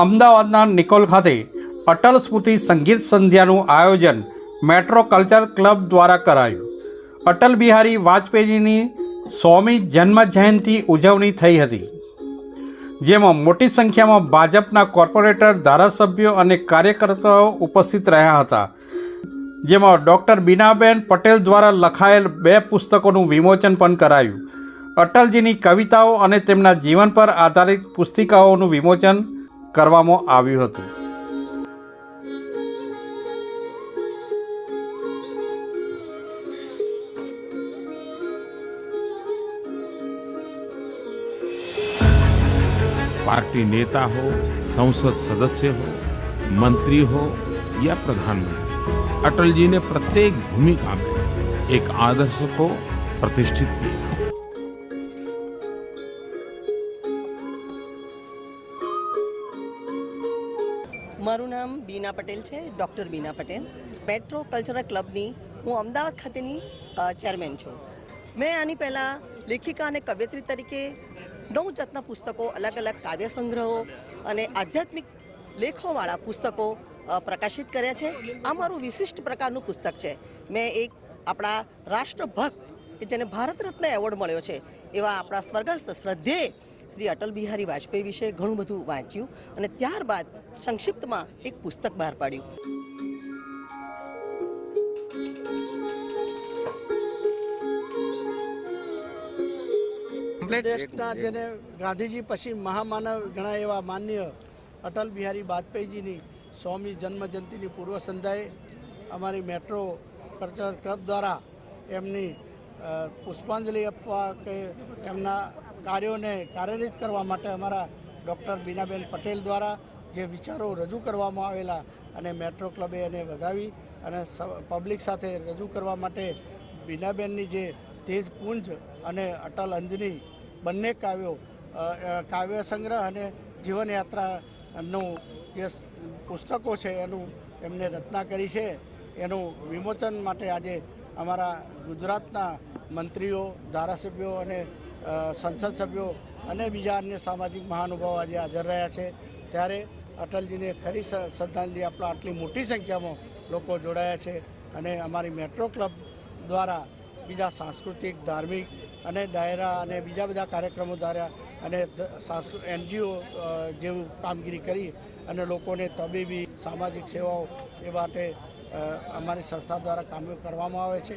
અમદાવાદના નિકોલ ખાતે અટલ સ્મૃતિ સંગીત સંધ્યાનું આયોજન મેટ્રો કલ્ચર ક્લબ દ્વારા કરાયું. અટલ બિહારી વાજપેયીની સોમી જન્મ જયંતિ ઉજવણી થઈ હતી. જેમાં મોટી સંખ્યામાં ભાજપના કોર્પોરેટર, ધારાસભ્યો અને કાર્યકર્તાઓ ઉપસ્થિત રહ્યા હતા. જેમાં ડૉક્ટર બીનાબેન પટેલ દ્વારા લખાયેલ બે પુસ્તકોનું વિમોચન પણ કરાયું. અટલજીની કવિતાઓ અને તેમના જીવન પર આધારિત પુસ્તિકાઓનું વિમોચન કરવામાં આવ્યું હતું पार्टी नेता हो संसद सदस्य हो मंत्री हो या प्रधानमंत्री अटल जी ने प्रत्येक भूमिका में एक आदर्श को प्रतिष्ठित किया મારું નામ બીના પટેલ છે, doctor Bina Patel. Metro cultural ક્લબની હું અમદાવાદ ખાતેની ચેરમેન છું. મેં આની પહેલાં લેખિકા અને કવયત્રી તરીકે નવ જાતના પુસ્તકો અલગ અલગ કાવ્ય સંગ્રહો અને આધ્યાત્મિક લેખોવાળા પુસ્તકો પ્રકાશિત કર્યા છે. આ મારું વિશિષ્ટ પ્રકારનું પુસ્તક છે. મેં એક આપણા રાષ્ટ્રભક્ત કે જેને ભારત રત્ન એવોર્ડ મળ્યો છે, એવા આપણા સ્વર્ગસ્થ શ્રદ્ધેય શ્રી અટલ બિહારી વાજપેયી વિશે ઘણું બધું વાંચ્યું અને ત્યારબાદ સંક્ષિપ્તમાં એક પુસ્તક બહાર પાડ્યું. દેશના જેને ગાંધીજી પછી મહામાનવ ગણાય એવા માન્ય અટલ બિહારી વાજપેયીજીની સ્વામી જન્મ જયંતિની પૂર્વ સંધ્યાએ અમારી મેટ્રો કલ્ચર ક્લબ દ્વારા એમની પુષ્પાંજલિ આપવા કે એમના કાર્યોને કાર્યરત કરવા માટે અમારા ડૉક્ટર બીનાબેન પટેલ દ્વારા જે વિચારો રજૂ કરવામાં આવેલા અને મેટ્રો ક્લબે એને વધાવી અને પબ્લિક સાથે રજૂ કરવા માટે બીનાબેનની જે તેજ પુંજ અને અટલ અંજની બંને કાવ્યો કાવ્ય સંગ્રહ અને જીવનયાત્રાનું જે પુસ્તકો છે એનું એમને રચના કરી છે. એનું વિમોચન માટે આજે અમારા ગુજરાતના મંત્રીઓ, ધારાસભ્યો અને સંસદ સભ્યો અને બીજા અન્ય સામાજિક મહાનુભાવો આજે હાજર રહ્યા છે. ત્યારે અટલજીને ખરી શ્રદ્ધાંજલિ આપણા આટલી મોટી સંખ્યામાં લોકો જોડાયા છે અને અમારી મેટ્રો ક્લબ દ્વારા બીજા સાંસ્કૃતિક, ધાર્મિક અને ડાયરા અને બીજા બધા કાર્યક્રમો દ્વારા અને એનજીઓ જેવું કામગીરી કરી અને લોકોને તબીબી, સામાજિક સેવાઓ એ માટે અમારી સંસ્થા દ્વારા કામ કરવામાં આવે છે.